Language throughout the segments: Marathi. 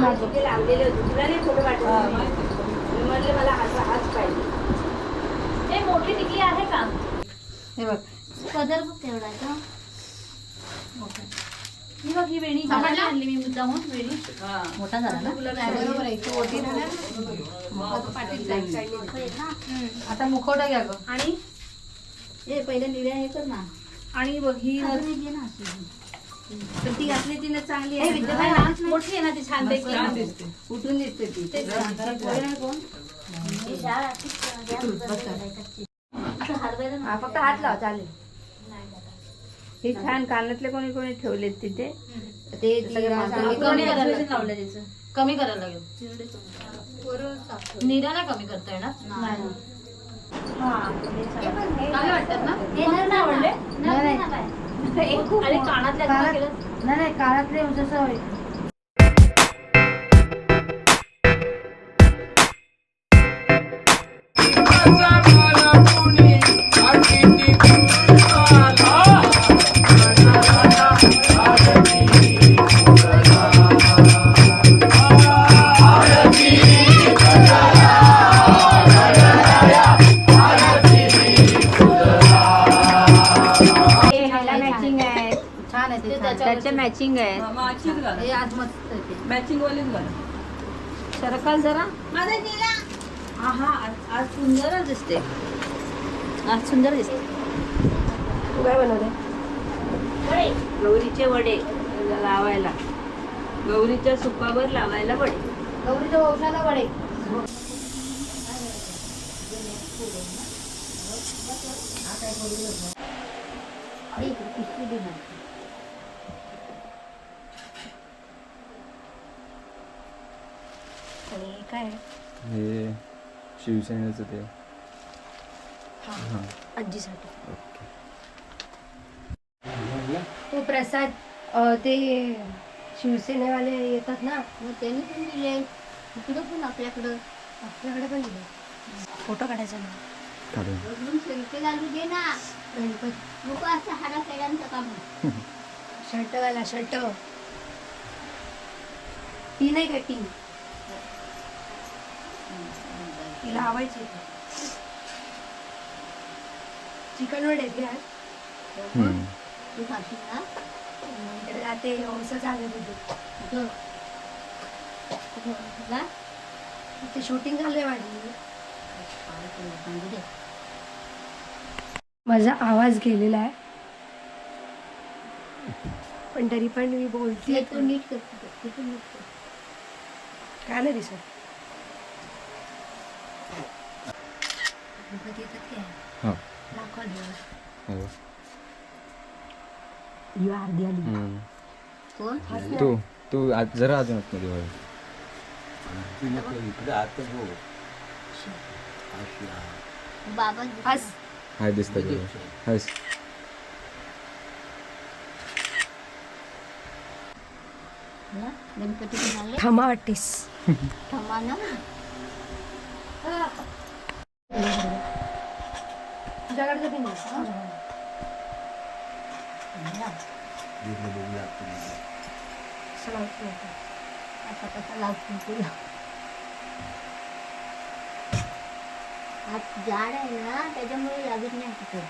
कोणाचं ते लावलेले होते. तुला नाही फोटो पाठवले मी म्हणलं मला पाहिजे. हे मोठी टिकली आहे का? हे बघ. पदर बघ तेवढा ही बघ ही वेणी. घालायला आणली मी मुद्दामून वेणी. मोठा झाला ना? बरोबर आहे. तू ओटी होय ना? आता मुखवटा घ्या ग. आणि? हे पहिले निर्या हे कर ना. आणि बघ ही ना. तर ती घातली ती ना चांगली हे. आहे मोठी आहे ना ती छान उठून दिसते ती. फक्त हात लाव चालेल. हे छान कानातले कोणी कोणी ठेवलेत तिथे. ते कमी कमी करायला लागेल. चिरडे कमी. निरा नाही. कमी करता येणार नाही. चांगले वाटतात ना? हे आवडले? अरे कानातल्या कानात- केलं? नाही नाही काळातले जसं मॅचिंग मॅचिंग वालीच घाल सरकल जरा. हा हा आज- आज सुंदरच दिसते. आज सुंदर दिसते. तू काय बनवले गौरीचे वडे लावायला. गौरीच्या सुपावर लावायला वडे. गौरीच्या वंशाला वडे. पिशवी दे ना. आणि काय? हे शिवसेनेचं ते. आजीसाठी. तो प्रसाद अ, ते शिवसेनेवाले येतात ना मग त्यांनी पण दिले इकडं पण आपल्याकडं आपल्याकडे पण दिले फोटो काढायचा ना. काढून. शेवटी घालू दे ना. गणपती नको असं हाडा खेळांचं काम शर्ट घाला शर्ट. ती नाही का टी तिला लावायची चिकन वडे घ्या. तू खाशील ना? इकडे ते हौस झाले तिथे तुला ते शूटिंग झालंय माझी. माझा आवाज गेलेला आहे. पण तरी पण मी बोलते. हे तू नीट करतो ते तू नीट कर. काय नाही दिसत. हा. हो. ही अर्धी आली हम्म. कोण? तू तू आज जरा अजून आतमध्ये वळ. बाबा हस हाय दिसतं तुला. हस ना गणपती आले थांबा वाटतेस. थांबा ना. तुझ्याकडे कधी नाही आता. हात जाड आहे ना त्याच्यामुळे लागत नाही कुठं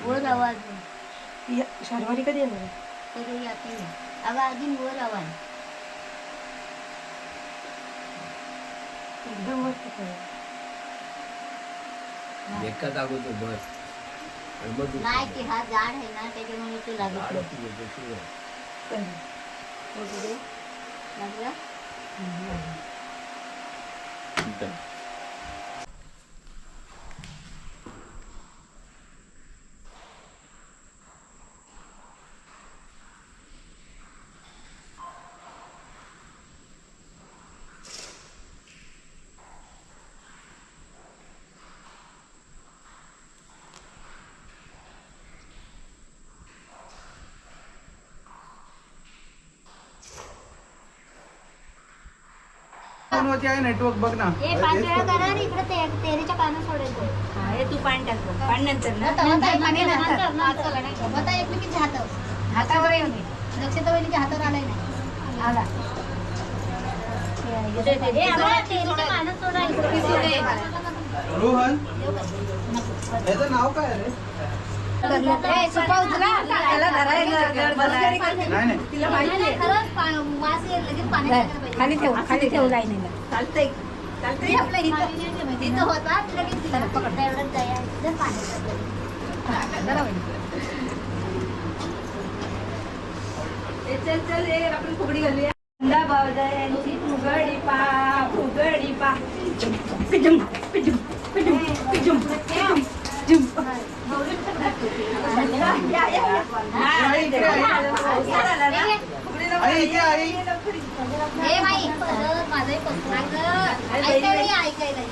वर आवाज. ही शर्वारी कधी येणार. आवाज अजून वर आवाज. एकदम मस्त बस मग नाही. की हा जाड आहे ना त्याच्यामुळे तो लागत नाही. बघू दे. लागला Done. नेटवर्क बघ ना हे पाच वेळा करा आणि इकडे ते तेरीच्या कानं सोडायचं हा हे तू पाणी टाक बघ. पाणी नंतर ना आता- आता एकमेकींच्या हातावर. आता एकमेकींच्या हातावर. हातावर येऊन घे. दक्षता वहिनीच्या हातावर आलाय नाही आला हे आम्हाला तेलचं पानं सोडायचं. रोहन याचं नाव काय रे ए, सोपा उचला. नाही नाही. नाही, नाही. खाली ठेव खाली ठेव चालतंय. हे आपलं इथं होता, लगेच पकडता पाण्यात टाकलं. जरा वहिनी. चल चल ए आपण फुगडी घालूया. यंदा बावजायांची फुगडी पा फुगडी पा. पिजुम पिजुम पिजुम पिजुम पिजुम. हे बाई, परत माझंही पसरून. अगं, ऐकायला ये, ऐकायला ये.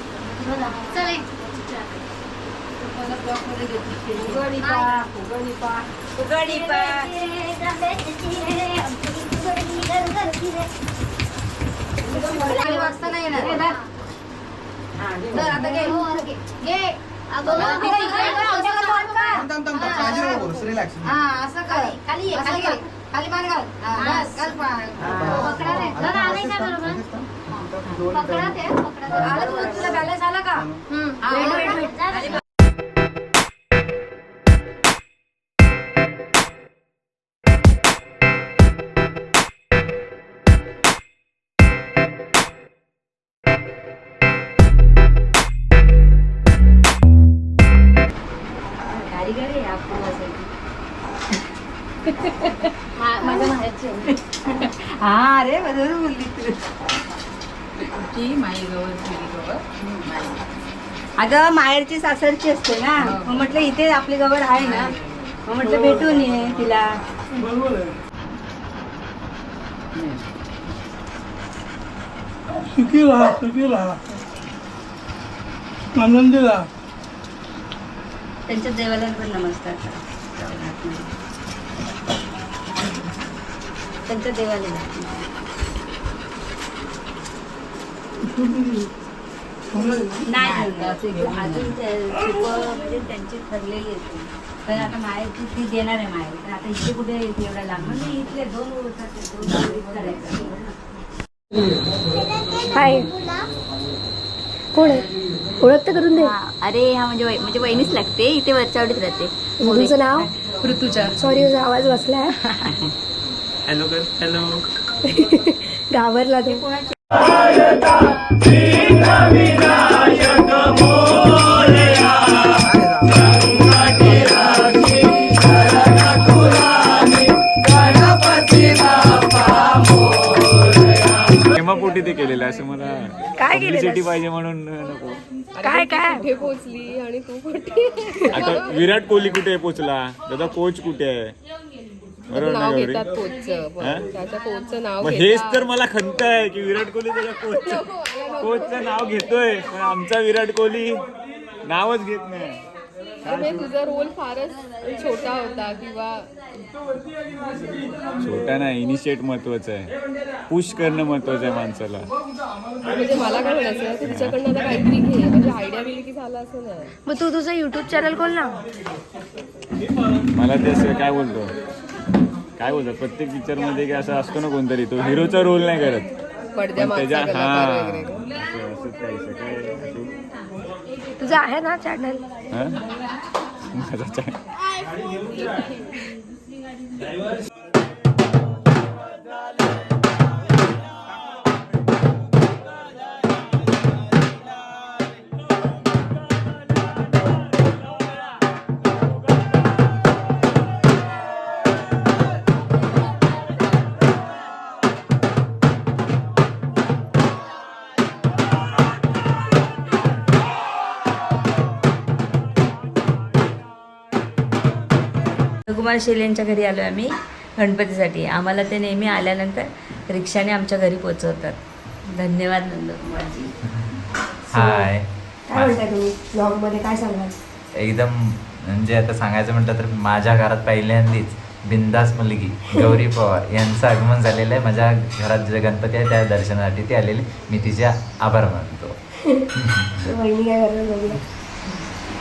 चल ये. फुगडी पा फुगडी पा फुगडी पा खाली वाजता नाही येणार चल, आता घे. हो, घे. हा, हा असं कर. खाली, खाली खाली मान घाल. हा, बस घाल पकडा. बघ, आलंय का बरोबर? पकडा ते, पकडा ते. आलं तुला तुला बॅलन्स आला का? माझ्या माहेरची. हा रे बरोबर बोलली तू. अगं माहेरची सासरची असते ना. मग म्हटलं इथे आपली गवड आहे ना. मग म्हटलं भेटून ये तिला. सुखी राहा सुखी राहा आनंदी राहा त्यांच्या देवाला पण नमस्कार करा. त्यांच्या देवाला. नाही. अजून म्हणजे त्यांची ठरलेली पण आता माहेरची ती देणार आहे माहेर तर आता इथे कुठे एवढा लांब? म्हणजे इथले दोन वर्षाचे हाय. कोण ओळख तर करून दे. अरे हा म्हणजे म्हणजे वहिनीच लागते. इथे वरच्यावडीत राहते. तुमचं नाव? ऋतुजा. सॉरी तुझा आवाज बसलाय. हॅलो कर हॅलो घाबरला तो. प्रेमापोटी ते केलेलं आहे असं मला काय केलेलं? publicity पाहिजे म्हणून नको. काय काय? आता विराट कोहली कुठे पोचला त्याचा कोच कुठे आहे? बरोबर ना गौरी? हा? मग हेच तर मला खंत आहे की विराट कोहली त्याच्या कोच कोचचं नाव घेतोय पण आमचा विराट कोहली नावच घेत नाही. म्हणजे तुझा रोल फारच छोटा होता किंवा छोटा नाही इनिशिएट महत्वाचं आहे. पुश करणं महत्वाचं आहे माणसाला. म्हणजे मला काय म्हणायचं तू आता काहीतरी घे. म्हणजे आयडिया की झालं असं नाही. मग तू तुझं युट्यूब चॅनल खोल ना. मला ते असं काय बोलतो? काय बोलतात प्रत्येक पिक्चरमध्ये की असं असतो ना कोणतरी. तो हिरोचा रोल नाही करत. पडद्या पण त्याच्या मागचा हा? असं- काहीसं काय असं- तुझं आहे ना चॅनल माझा चॅनल कुमार शेल यांच्या घरी आलो आम्ही गणपतीसाठी. आम्हाला ते नेहमी आल्यानंतर रिक्षाने आमच्या घरी पोचवतात. धन्यवाद नंदकुमारजी. हाय काय म्हणताय तुम्ही? काय सांगाल एकदम म्हणजे आता सांगायचं म्हटलं तर माझ्या घरात पहिल्यांदीच बिंदास मुलगी गौरी पवार यांचं आगमन झालेलं आहे. माझ्या घरात जे गणपती आहे त्या दर्शनासाठी ती आलेली मी तिचे आभार मानतो. वहिनी काय बघूया.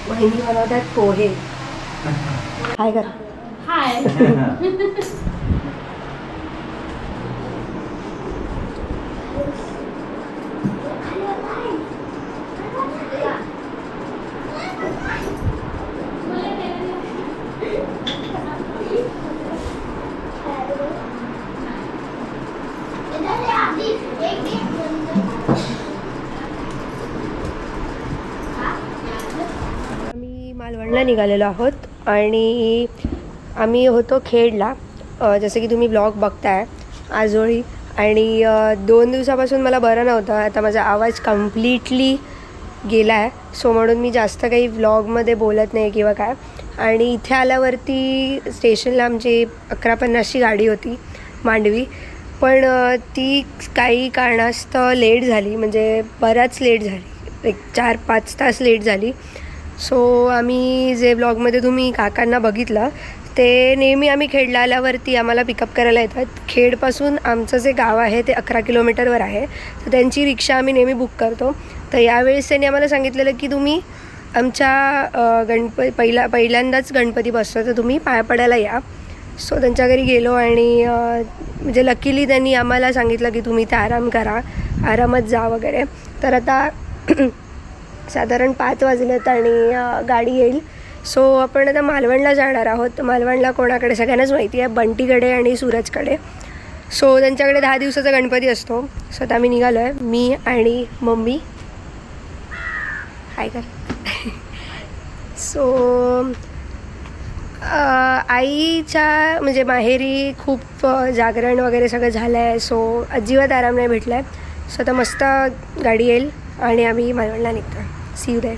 वहिनी बनवतात पोहे. काय कर हाय आम्ही मालवणला निघालेलो आहोत आणि आम्ही होतो खेडला. जसं की तुम्ही ब्लॉग बघताय आजोळी. आणि दोन दिवसापासून मला बरं नव्हतं. आता माझा आवाज कम्प्लिटली गेला आहे सो म्हणून मी जास्त काही व्लॉगमध्ये बोलत नाही किंवा काय. आणि इथे आल्यावरती स्टेशनला आमची अकरा पन्नासची गाडी होती मांडवी. पण ती काही कारणास्तव लेट झाली. म्हणजे बराच लेट झाली. एक चार पाच तास लेट झाली. सो आम्ही जे ब्लॉगमध्ये तुम्ही काकांना बघितलं ते नेहमी आम्ही खेडला आल्यावरती आम्हाला पिकअप करायला येतात. खेडपासून आमचं जे गाव आहे ते अकरा किलोमीटरवर आहे. तर त्यांची रिक्षा आम्ही नेहमी बुक करतो. तर यावेळेस त्यांनी आम्हाला सांगितलेलं की तुम्ही आमच्या गणप पहिला पहिल्यांदाच गणपती बसतो तर तुम्ही पाया पडायला या. सो त्यांच्या घरी गेलो आणि म्हणजे लकीली त्यांनी आम्हाला सांगितलं की तुम्ही ते आराम करा आरामात जा वगैरे. तर आता साधारण पाच वाजलेत आणि गाडी येईल. सो आपण आता मालवणला जाणार आहोत. मालवणला कोणाकडे? सगळ्यांनाच माहिती आहे. बंटीकडे आणि सूरजकडे. सो त्यांच्याकडे दहा दिवसाचा गणपती असतो. सो आता आम्ही निघालो आहे मी आणि मम्मी. हाय कर सो आईच्या म्हणजे माहेरी खूप जागरण वगैरे सगळं झालं आहे सो अजिबात आराम नाही भेटला आहे सो आता मस्त गाडी येईल आणि आम्ही मालवणला निघतो सी यू देर